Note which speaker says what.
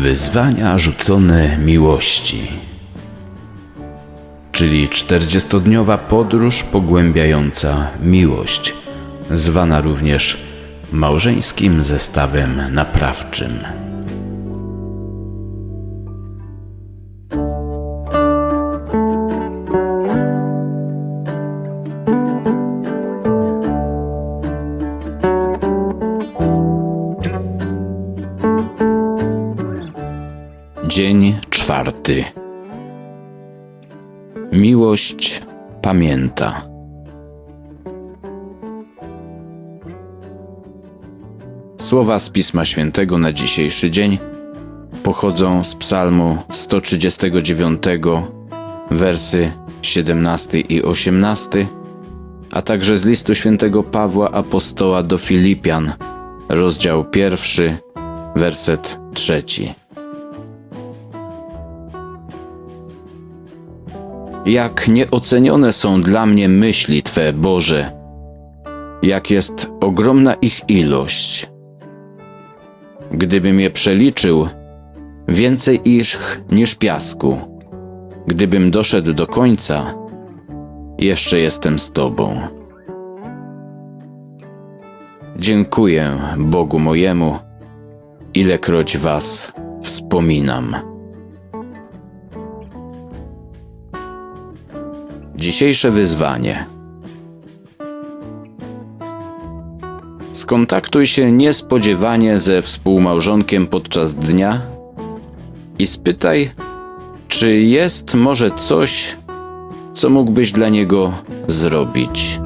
Speaker 1: Wyzwania rzucone miłości. Czyli 40-dniowa podróż pogłębiająca miłość, zwana również małżeńskim zestawem naprawczym. Dzień czwarty. Miłość pamięta. Słowa z Pisma Świętego na dzisiejszy dzień pochodzą z Psalmu 139, wersy 17 i 18, a także z listu świętego Pawła Apostoła do Filipian, rozdział pierwszy, werset trzeci. Jak nieocenione są dla mnie myśli Twe, Boże, jak jest ogromna ich ilość. Gdybym je przeliczył, więcej ich niż piasku. Gdybym doszedł do końca, jeszcze jestem z Tobą. Dziękuję Bogu mojemu, ilekroć Was wspominam. Dzisiejsze wyzwanie. Skontaktuj się niespodziewanie ze współmałżonkiem podczas dnia i spytaj, czy jest może coś, co mógłbyś dla niego zrobić.